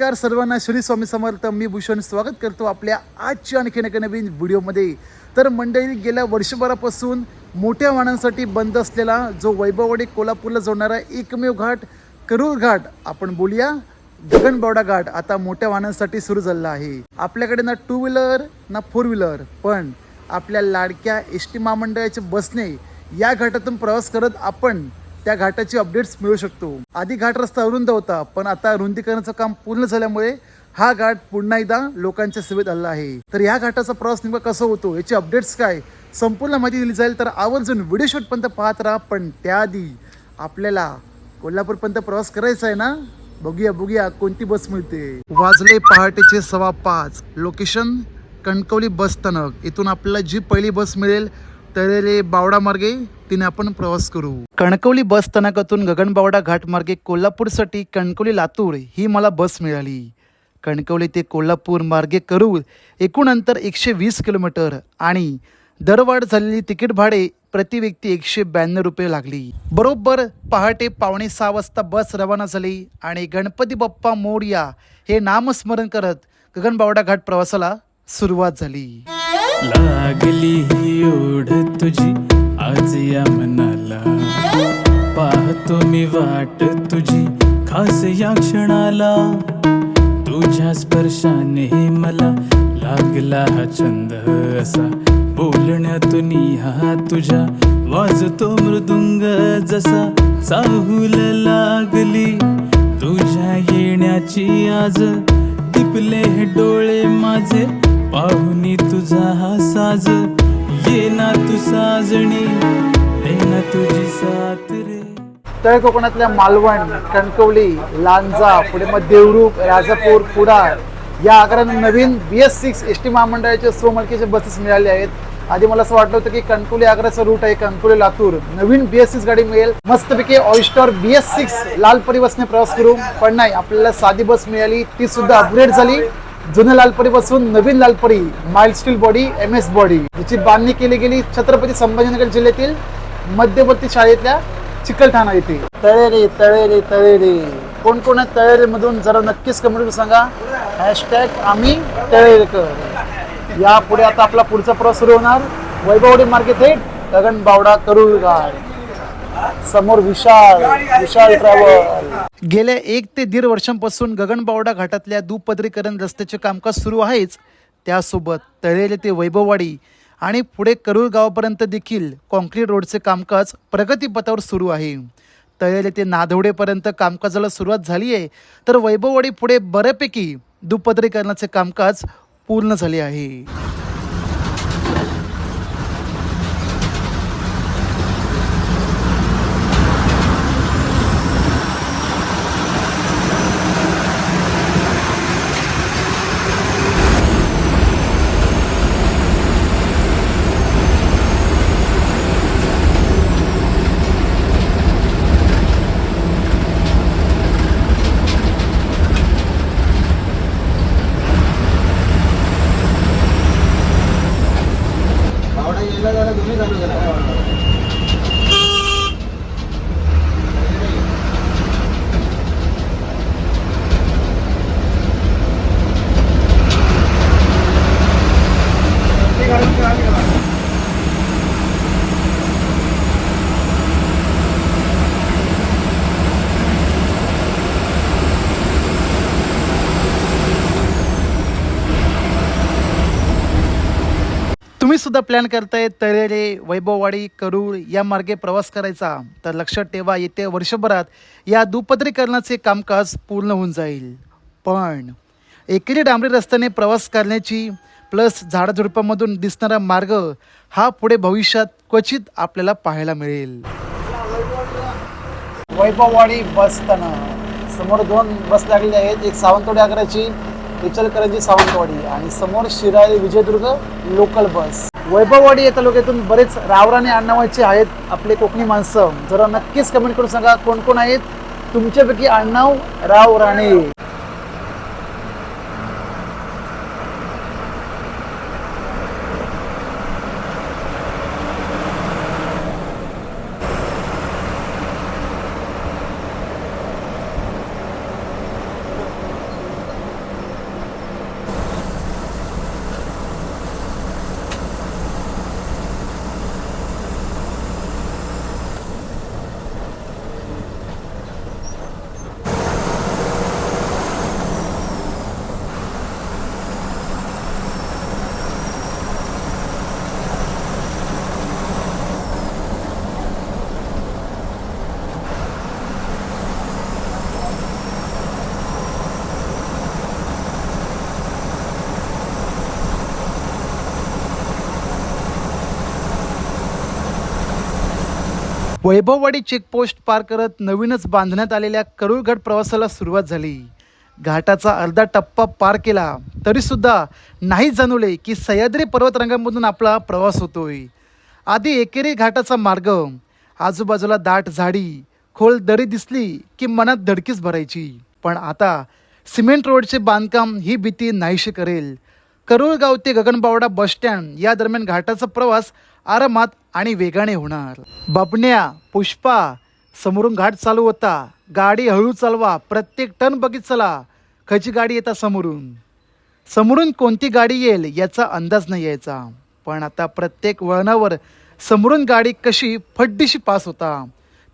नमस्कार सर्वांना. श्री स्वामी समर्थ मी भूषण स्वागत करतो आपल्या आजच्या आणखीन एका नवीन व्हिडिओमध्ये. तर मंडळी गेल्या वर्षभरापासून मोठ्या वाहनांसाठी बंद असलेला जो वैभववाडी कोल्हापूरला जोडणारा एकमेव घाट करूर घाट आपण बोलूया गगनबावडा घाट. आता मोठ्या वाहनांसाठी सुरू झालेला आहे. आपल्याकडे ना टू व्हीलर ना फोर व्हीलर पण आपल्या लाडक्या एस टी महामंडळाच्या बसने या घाटातून प्रवास करत आपण त्या घाटाची अपडेट्स मिळू शकतो. आधी घाट रस्ता अरुंद होता पण आता रुंदीकरणाचं काम पूर्ण झाल्यामुळे हा घाट पुन्हा एकदा लोकांच्या सेवेत आला आहे. तर या घाटाचा प्रवास नेमका कसा होतो याची अपडेट्स काय? संपूर्ण माहिती दिली जाईल तर आवर्जून व्हिडिओ शूटपर्यंत पाहत राहा पण त्याआधी आपल्याला कोल्हापूरपर्यंत प्रवास करायचा आहे ना? बघूया बघूया कोणती बस मिळते. वाजले पहाटेचे सव्वा पाच. लोकेशन कणकवली बस स्थानक. इथून आपल्याला जी पहिली बस मिळेल तळेले बावडा मार्गे तिने आपण प्रवास करू. कणकवली बस स्थानकातून गगनबावडा घाट मार्गे कोल्हापूरसाठी कणकवली लातूर ही मला बस मिळाली. कणकवली ते कोल्हापूर मार्गे करूर एकूण अंतर एकशे वीस किलोमीटर आणि दरवाढ झालेली तिकीट भाडे प्रति व्यक्ती एकशे ब्याण्णव रुपये लागली. बरोबर पहाटे पावणे सहा वाजता बस रवाना झाली आणि गणपती बाप्पा मोरया हे नामस्मरण करत गगनबावडा घाट प्रवासाला सुरुवात झाली. लागली ही ओढ तुझी आज या मनाला. पाहतो मी वाट तुझी खास या क्षणाला. तुझ्या स्पर्शाने मला लागला हा छंद असा. बोलण्यातून हा तुझ्या वाजतो मृदुंग जसा. चाहूल लागली तुझ्या येण्याची आज टिपले हे डोळे माझे. पाहुनी तुझा हा साज ये ना तू साजणी ना तुझी साथ रे. तळ कोकणातल्या मालवण कणकवली लांजा पुढे मग देवरूप राजापूर कुडाळ या आकाराने नवीन B S six S T महामंडळाच्या स्वमलकीचे बसेस मिळाले आहेत. आधी मला असं वाटलं होतं की कणकुली आग्राचा रूट आहे कणकुली लातूर. नवीन बी एस सिक्स गाडी मिळेल. मस्तपैकी ऑइस्टर बी एस सिक्स लाल परिबसने प्रवास करू. पण नाही आपल्याला साधी बस मिळाली ती सुद्धा अपग्रेड झाली. जुन्या लालपरी पासून नवीन Lalpari mild steel body M S body जिची बांधणी केली गेली छत्रपती संभाजीनगर जिल्ह्यातील मध्यवर्ती शाळेतल्या चिकलठाणा येथे. तळेरे तळेरे तळेरे. कोण कोण आहे तळेरे मधून जरा नक्कीच कमेंट सांगा. हॅशटॅग आम्ही तळेरेकर. या पुढे आता आपला पुढचा प्रवास सुरू होणार. वैभवडी मार्गे थेट गगन बावडा करूळ गाड समोर विशाल विशाल ट्रॅव्हल गेल्या एक ते दीड वर्षांपासून गगनबावडा घाटातल्या दुपदरीकरण रस्त्याचे कामकाज सुरू आहेच. त्यासोबत तळेले ते वैभववाडी आणि पुढे करूर गावापर्यंत देखील कॉन्क्रीट रोडचे कामकाज प्रगतीपथावर सुरू आहे. तळेले ते नादवडेपर्यंत कामकाजाला सुरुवात झाली आहे तर वैभववाडी पुढे बऱ्यापैकी दुपदरीकरणाचे कामकाज पूर्ण झाले आहे तुम्ही सुद्धा प्लॅन करताय तळेरे वैभववाडी करूळ या मार्गे प्रवास करायचा. तर लक्षात ठेवा येत्या वर्षभरात या दुपदरीकरणाचे कामकाज पूर्ण होऊन जाईल. पण एकेरी डांबरी रस्त्याने प्रवास करण्याची प्लस झाडाझुडपामधून दिसणारा मार्ग हा पुढे भविष्यात क्वचित आपल्याला पाहायला मिळेल. वैभववाडी बस समोर दोन बस लागलेली आहेत. एक सावंतवाडी आग्राची इचलकरंजी सावंतवाडी आणि समोर शिराळी विजयदुर्ग लोकल बस वैभववाडी या तालुक्यातून बरेच रावराने अण्णावाचे आहेत आपले कोकणी माणसं. जरा नक्कीच कमेंट करून सांगा कोण कोण आहेत. तुमच्यापैकी अण्णाव राव राणे वैभववाडी चेकपोस्ट पार करत नवीनच बांधण्यात आलेल्या करुळगड प्रवासाला सुरुवात झाली. घाटाचा अर्धा टप्पा पार केला तरीसुद्धा नाही जाणवले की सह्याद्री पर्वतरांगामधून आपला प्रवास होतोय. आधी एकेरी घाटाचा मार्ग आजूबाजूला दाट झाडी खोल दरी दिसली की मनात धडकीच भरायची. पण आता सिमेंट रोडचे बांधकाम ही भीती नाहीशी करेल. करूळगाव ते गगनबावडा बसस्टँड या दरम्यान घाटाचा प्रवास आरामात आणि वेगाने होणार. बबण्या पुष्पा समोरून घाट चालू होता. गाडी हळू चालवा. प्रत्येक टन बघित चला. खयची गाडी येता समोरून. समोरून कोणती गाडी येईल याचा अंदाज नाही यायचा. पण आता प्रत्येक वळणावर समोरून गाडी कशी फड्डीशी पास होता.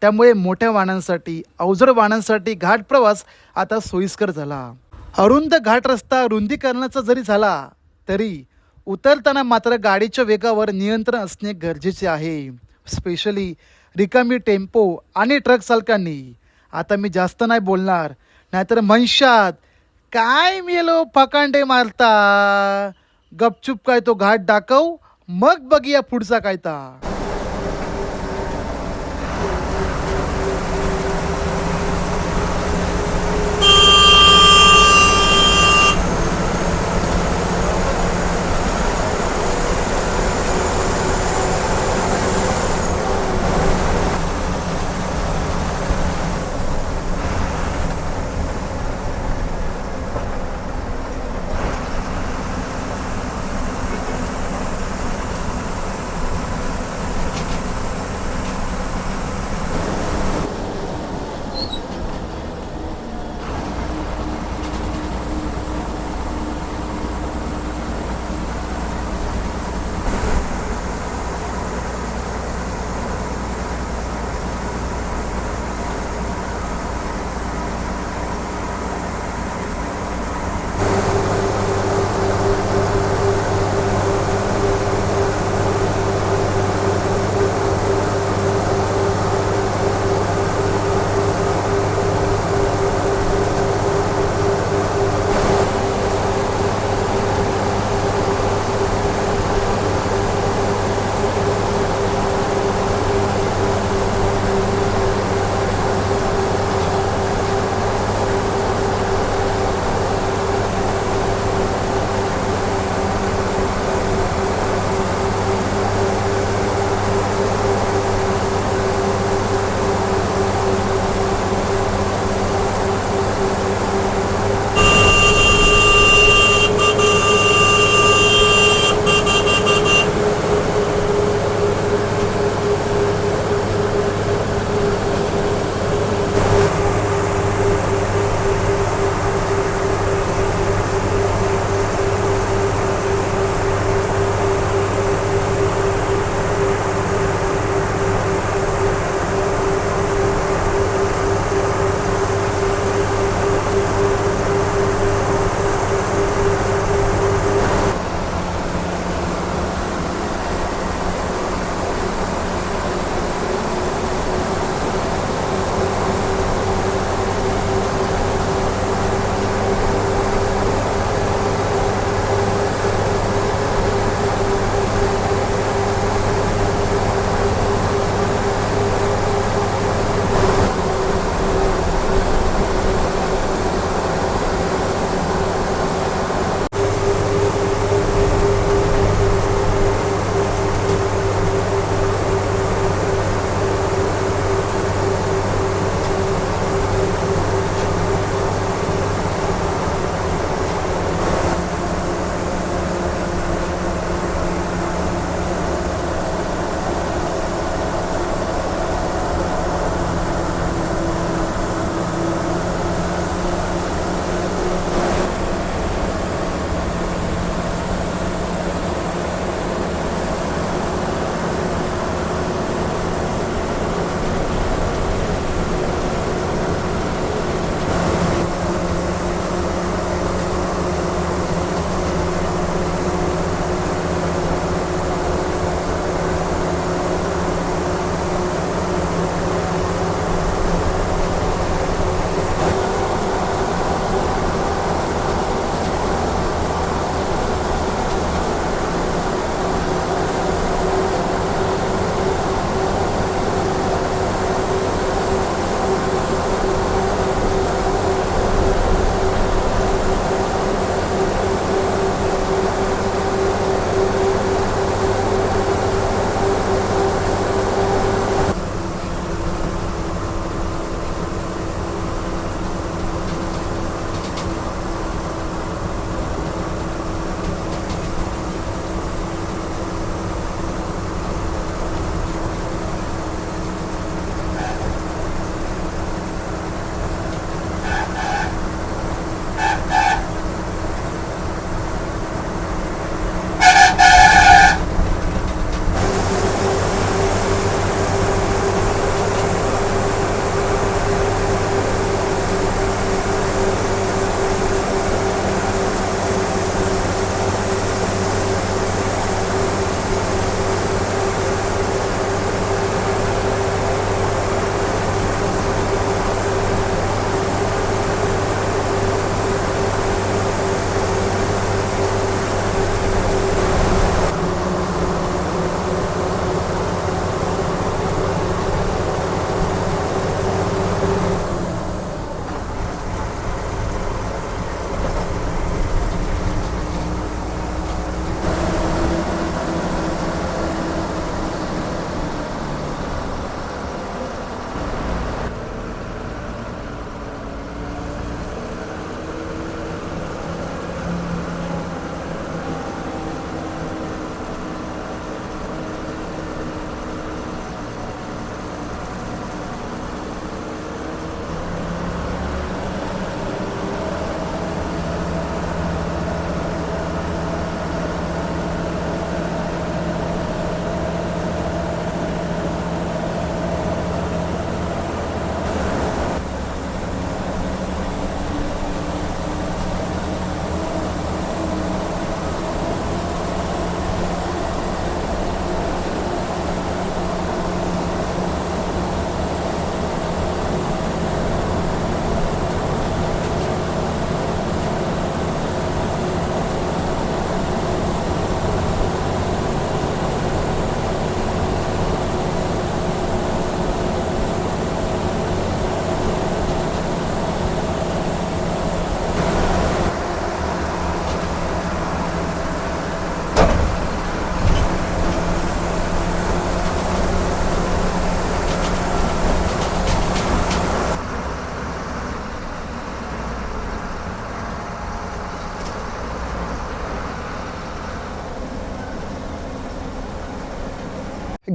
त्यामुळे मोठ्या वाहनांसाठी अवजड वाहनांसाठी घाट प्रवास आता सोयीस्कर झाला. अरुंद घाट रस्ता रुंदीकरणाचा जरी झाला तरी उतरताना मात्र गाडीच्या वेगावर नियंत्रण असणे गरजेचे आहे. स्पेशली रिकामी टेम्पो आणि ट्रक चालकांनी. आता मी जास्त नाही बोलणार नाहीतर म्हणशात काय मेलो फकांडे मारता? गपचूप काय तो घाट दाखव मग बघूया पुढचा कायता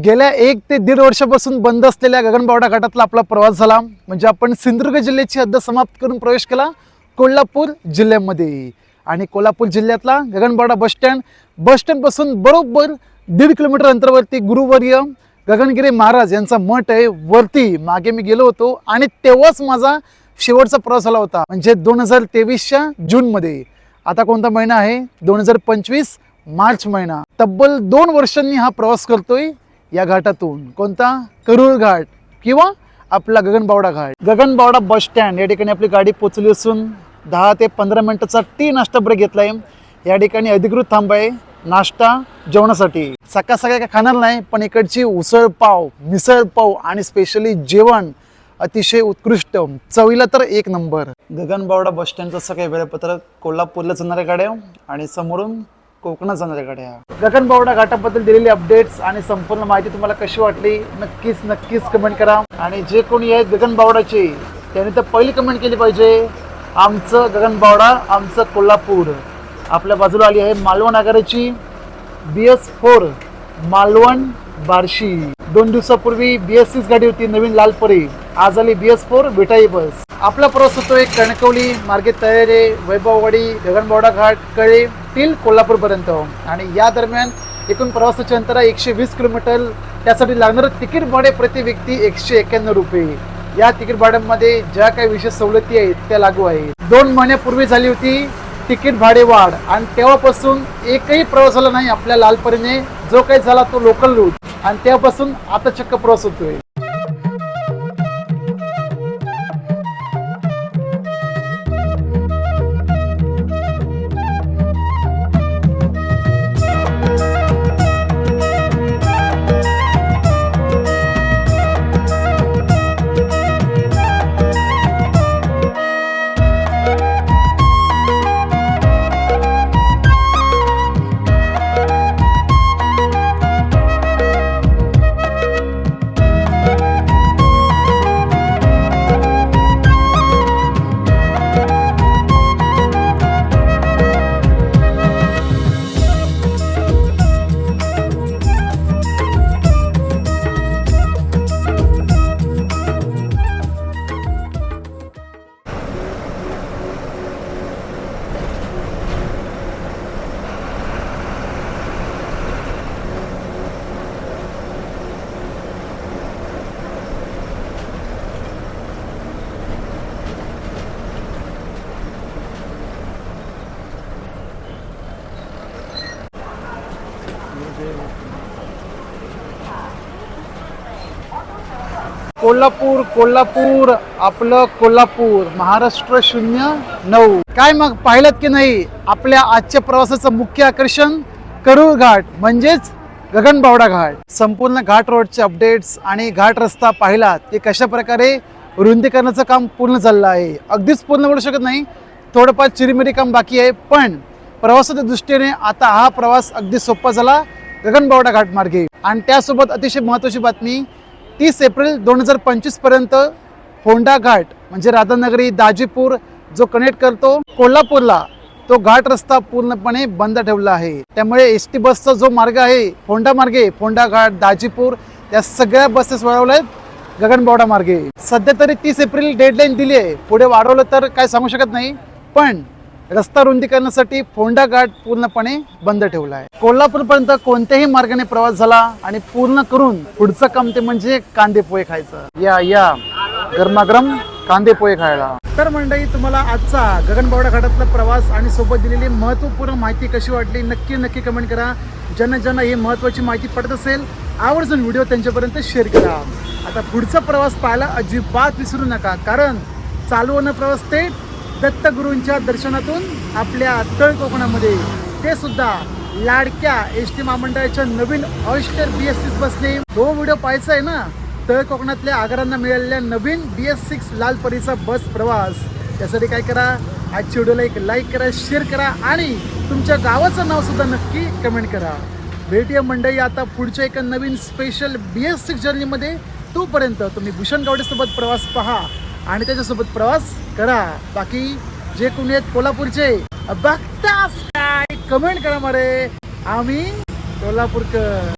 गेल्या एक ते दीड वर्षापासून बंद असलेल्या गगनबावडा घाटातला आपला प्रवास झाला. म्हणजे आपण सिंधुदुर्ग जिल्ह्याची हद्द समाप्त करून प्रवेश केला कोल्हापूर जिल्ह्यामध्ये. आणि कोल्हापूर जिल्ह्यातला गगनबावडा बस स्टँड बस स्टँडपासून बरोबर दीड किलोमीटर अंतरावरती गुरुवर्य गगनगिरी महाराज यांचा मठ आहे. वरती मागे मी गेलो होतो आणि तेव्हाच माझा शेवटचा प्रवास झाला होता. म्हणजे दोन हजार तेवीसच्या जूनमध्ये. आता कोणता महिना आहे? दोन हजार पंचवीस मार्च महिना. तब्बल दोन वर्षांनी हा प्रवास करतोय. या घाटातून. कोणता? करूळ घाट किंवा आपला गगनबावडा घाट. गगनबावडा बस स्टँड या ठिकाणी आपली गाडी पोचली असून दहा ते पंधरा मिनिटाचा टी नाश्ता ब्रेक आहे या ठिकाणी अधिकृत थांब आहे नाश्ता जेवणासाठी. सकाळ सकाळ काय खाणार नाही पण इकडची उसळ पाव मिसळ पाव आणि स्पेशली जेवण अतिशय उत्कृष्ट. चवीला तर एक नंबर गगनबावडा बस स्टँडचं असं काही वेळापत्रक कोल्हापूरला जाणाऱ्या गाड्या आणि समोरून कोकणात जाणाऱ्या गाड्या. गगनबावडा घाटाबद्दल दिलेली अपडेट्स आणि संपूर्ण माहिती तुम्हाला कशी वाटली नक्कीच नक्कीच कमेंट करा. आणि जे कोणी आहेत गगनबावडाचे त्यांनी तर पहिली कमेंट केली पाहिजे. आमचं गगनबावडा आमचं कोल्हापूर. आपल्या बाजूला आली आहे Malvan आगाराची. B S four Malvan Barshi. दोन दिवसापूर्वी बी एस सीच गाडी होती नवीन लालपरी. आज आली बी एस फोर विटाई बस आपला प्रवास होतो एक कणकवली मार्गे तयारे वैभववाडी गगनबावडा घाट कळे तील कोल्हापूरपर्यंत. आणि या दरम्यान एकूण प्रवासाचे अंतर आहे एकशे वीस किलोमीटर. त्यासाठी लागणारं तिकीट भाडे प्रति व्यक्ती एकशे एक्क्याण्णव रुपये. या तिकीट भाड्यांमध्ये ज्या काही विशेष सवलती आहेत त्या लागू आहेत. दोन महिन्यापूर्वी झाली होती तिकीट भाडे वाढ. आणि तेव्हापासून एकही प्रवास झाला नाही आपल्या लालपरीने. जो काही झाला तो लोकल रूट आणि तेव्हापासून आता चक्क प्रवास होतोय. कोल्हापूर कोल्हापूर आपलं कोल्हापूर महाराष्ट्र शून्य नऊ. काय मग पाहिलं की नाही आपल्या आजच्या प्रवासाचं मुख्य आकर्षण? करूळ घाट म्हणजेच गगनबावडा घाट. संपूर्ण घाट रोडचे अपडेट्स आणि घाट रस्ता पाहिलात की कशा प्रकारे रुंदीकरणाचं काम पूर्ण झालेलं आहे? अगदीच पूर्ण करू शकत नाही. थोडंफार चिरीमिरी काम बाकी आहे पण प्रवासाच्या दृष्टीने आता हा प्रवास अगदी सोपा झाला गगनबावडा घाट मार्गे. आणि त्यासोबत अतिशय महत्त्वाची बातमी तीस एप्रिल दोन हजार पंचवीसपर्यंत होंडा घाट म्हणजे राधानगरी दाजीपूर जो कनेक्ट करतो कोल्हापूरला तो घाट रस्ता पूर्णपणे बंद ठेवला आहे. त्यामुळे एस टी बसचा जो मार्ग आहे फोंडा मार्गे फोंडा घाट दाजीपूर या सगळ्या बसेस वळवल्या आहेत गगनबावडा मार्गे. सध्या तरी तीस एप्रिल डेडलाईन दिली आहे. पुढे वाढवलं तर काय सांगू शकत नाही पण रस्ता रुंदीकरणासाठी फोंडा घाट पूर्णपणे बंद ठेवला आहे. कोल्हापूरपर्यंत कोणत्याही मार्गाने प्रवास झाला आणि पूर्ण करून पुढचं काम ते म्हणजे कांदे पोहे खायचं. या या. गरमागरम कांदे पोहे खायला. तर मंडळी तुम्हाला आजचा गगनबावडा घाटातला प्रवास आणि सोबत दिलेली महत्त्वपूर्ण माहिती कशी वाटली नक्की नक्की कमेंट करा. ज्यांना ज्यांना ही महत्त्वाची माहिती पडत असेल आवर्जून व्हिडिओ त्यांच्यापर्यंत शेअर करा. आता पुढचा प्रवास पाहायला अजिबात विसरू नका कारण चालू होणं प्रवास ते दत्तगुरूंच्या दर्शनातून आपल्या तळ कोकणामध्ये ते सुद्धा लाडक्या एस टी महामंडळाच्या नवीन ऑइस्टर बी एस सिक्स बसने. तो व्हिडिओ पाहायचा आहे ना तळ कोकणातल्या आगारांना मिळालेल्या नवीन बी एस सिक्स लाल परीचा बस प्रवास. त्यासाठी काय करा आजच्या व्हिडिओला एक लाईक करा शेअर करा आणि तुमच्या गावाचं नाव सुद्धा नक्की कमेंट करा. भेटूया मंडळी आता पुढच्या एका नवीन स्पेशल बी एस सिक्स जर्नीमध्ये तोपर्यंत तुम्ही भूषण गावडेसोबत प्रवास पहा. आणि त्याच्यासोबत प्रवास करा. बाकी जे कोणी आहेत कोल्हापूरचे बघताच काय. कमेंट करा मारे. आम्ही कोल्हापूरकर.